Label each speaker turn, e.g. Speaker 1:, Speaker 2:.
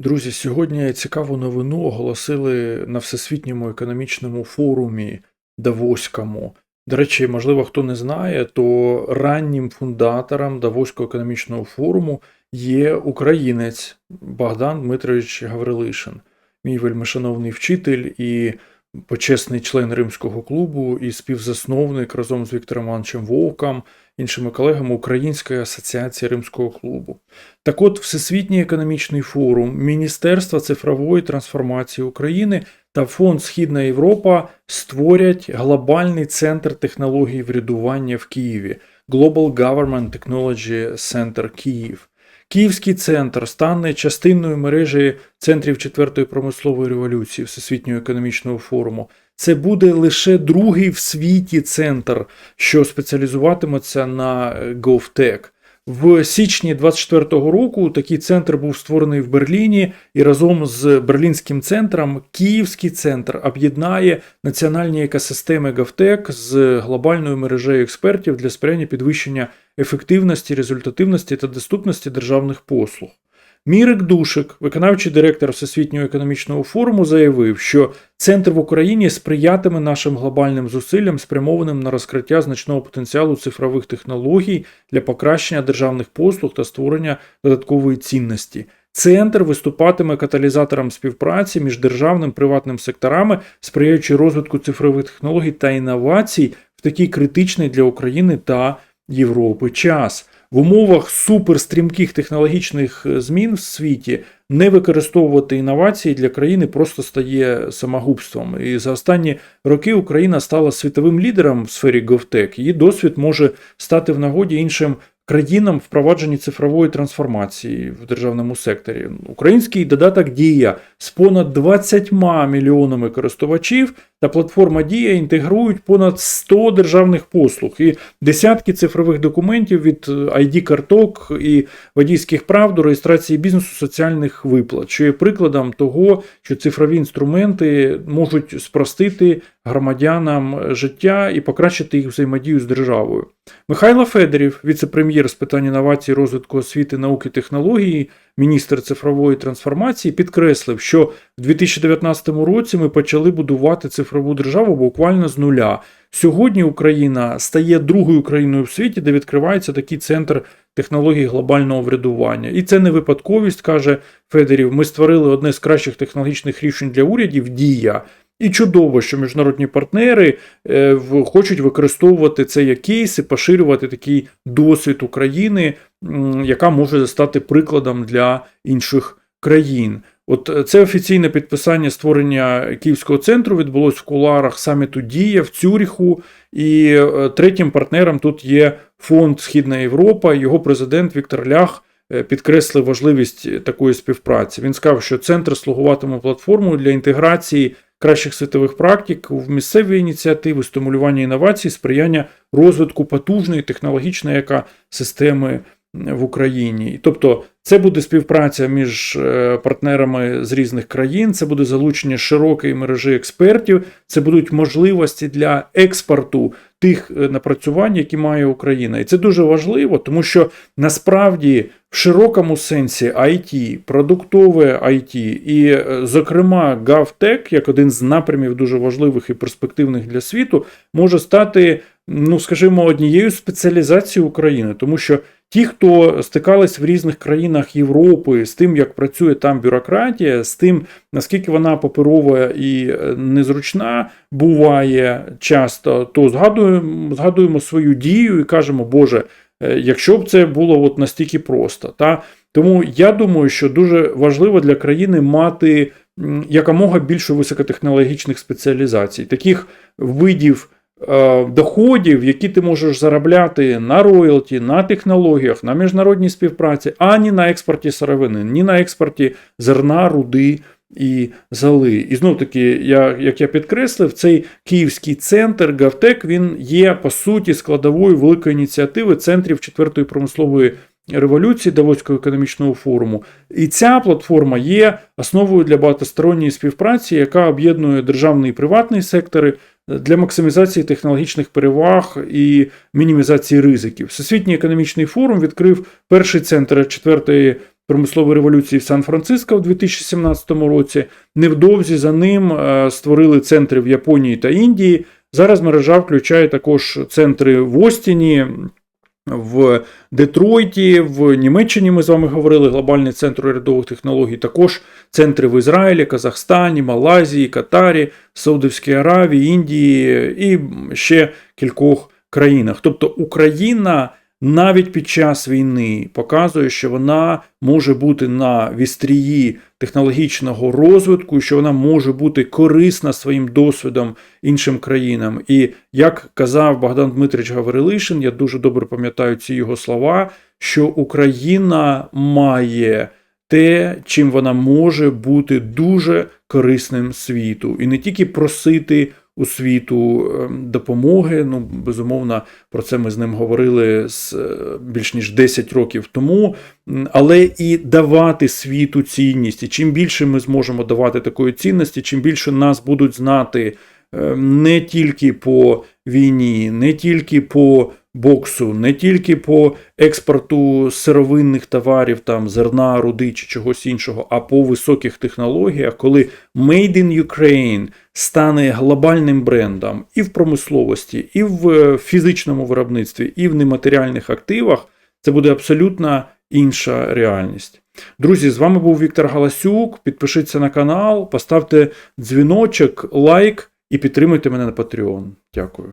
Speaker 1: Друзі, сьогодні цікаву новину оголосили на Всесвітньому економічному форумі Давоському. До речі, можливо, хто не знає, то раннім фундатором Давоського економічного форуму є українець Богдан Дмитрович Гаврилишин, мій вельмишановний вчитель і почесний член Римського клубу і співзасновник разом з Віктором Івановичем Вовком, іншими колегами Української асоціації Римського клубу. Так от, Всесвітній економічний форум, Міністерство цифрової трансформації України та Фонд Східна Європа створять глобальний центр технологій врядування в Києві Global Government Technology Center Київ. Київський центр стане частиною мережі центрів четвертої промислової революції Всесвітнього економічного форуму. Це буде лише другий в світі центр, що спеціалізуватиметься на е, GovTech. В січні 24-го року такий центр був створений в Берліні, і разом з Берлінським центром Київський центр об'єднає національні екосистеми GovTech з глобальною мережею експертів для сприяння підвищення ефективності, результативності та доступності державних послуг. Мірик Душик, виконавчий директор Всесвітнього економічного форуму, заявив, що центр в Україні сприятиме нашим глобальним зусиллям, спрямованим на розкриття значного потенціалу цифрових технологій для покращення державних послуг та створення додаткової цінності. Центр виступатиме каталізатором співпраці між державним приватним секторами, сприяючи розвитку цифрових технологій та інновацій в такий критичний для України та Європи час. В умовах суперстрімких технологічних е, змін в світі не використовувати інновації для країни просто стає самогубством. І за останні роки Україна стала світовим лідером в сфері GovTech. Її досвід може стати в нагоді іншим країнам впровадженні цифрової трансформації в державному секторі. Український додаток Дія з понад 20 мільйонами користувачів та платформа Дія інтегрують понад 100 державних послуг і десятки цифрових документів від id карток і водійських прав до реєстрації бізнесу соціальних виплат, що є прикладом того, що цифрові інструменти можуть спростити громадянам життя і покращити їх взаємодію з державою. Михайло Федорів, віце-прем'єр з питань інновацій, розвитку освіти, науки і технології, міністр цифрової трансформації, підкреслив, що в 2019 році ми почали будувати цифрову державу буквально з нуля. Сьогодні Україна стає другою країною в світі, де відкривається такий центр технологій глобального врядування. І це не випадковість, каже Федорів. Ми створили одне з кращих технологічних рішень для урядів Дія. І чудово, що міжнародні партнери е, хочуть використовувати це як кейс і поширювати такий досвід України, яка може стати прикладом для інших країн. От е, це офіційне підписання створення Київського центру відбулось в куларах саміту Дія в Цюріху. І е, третім партнером тут є фонд Східна Європа. Його президент Віктор Лях підкреслив важливість такої співпраці. Він сказав, що центр слугуватиме платформою для інтеграції кращих світових практик в місцеві ініціативи, стимулювання інновацій, сприяння розвитку потужної технологічної екосистеми в Україні. Тобто це буде співпраця між е, партнерами з різних країн, це буде залучення широкої мережі експертів, це будуть можливості для експорту тих е, напрацювань, які має Україна. І це дуже важливо, тому що насправді в широкому сенсі IT, продуктове IT і, е, зокрема, GovTech, як один з напрямів дуже важливих і перспективних для світу, може стати, ну скажімо, однією спеціалізацією України, тому що. Ті, хто стикались в різних країнах Європи з тим, як працює там бюрократія, з тим, наскільки вона паперова і е, незручна буває часто, то згадуємо згадуємо свою дію і кажемо, Боже, е, якщо б це було от настільки просто. Та? Тому я думаю, що дуже важливо для країни мати якомога більше високотехнологічних спеціалізацій, таких видів. Е, доходів, які ти можеш заробляти на роялті, на технологіях, на міжнародній співпраці, а ні на експорті сировини, ні на експорті зерна, руди і зали. І знов таки, я, як я підкреслив, цей київський центр Гавтек він є по суті складовою великої ініціативи центрів четвертої промислової. Революції Давоського економічного форуму. І ця платформа є основою для багатосторонньої співпраці, яка об'єднує державний і приватний сектори для максимізації технологічних переваг і мінімізації ризиків. Всесвітній економічний форум відкрив перший центр четвертої промислової революції в Сан-Франциско в 2017 році. Невдовзі за ним е, створили центри в Японії та Індії. Зараз мережа включає також центри в Остіні, в Детройті, в Німеччині ми з вами говорили, глобальний центр урядових технологій, також центри в Ізраїлі, Казахстані, Малайзії, Катарі, Саудовській Аравії, Індії і ще кількох країнах. Тобто Україна навіть під час війни показує, що вона може бути на вістрії технологічного розвитку, що вона може бути корисна своїм досвідом іншим країнам. І як казав Богдан Дмитрич Гаврилишин, я дуже добре пам'ятаю ці його слова, що Україна має те, чим вона може бути дуже корисним світу, і не тільки просити у світу ем, допомоги. Ну, безумовно, про це ми з ним говорили з е, більш ніж 10 років тому, але і давати світу цінність. І чим більше ми зможемо давати такої цінності, чим більше нас будуть знати е, не тільки по війні, не тільки по боксу, не тільки по експорту сировинних товарів, там зерна, руди чи чогось іншого, а по високих технологіях, коли Made in Ukraine стане глобальним брендом і в промисловості, і в е, фізичному виробництві, і в нематеріальних активах, це буде абсолютно інша реальність. Друзі, з вами був Віктор Галасюк. Підпишіться на канал, поставте дзвіночок, лайк і підтримуйте мене на Patreon. Дякую.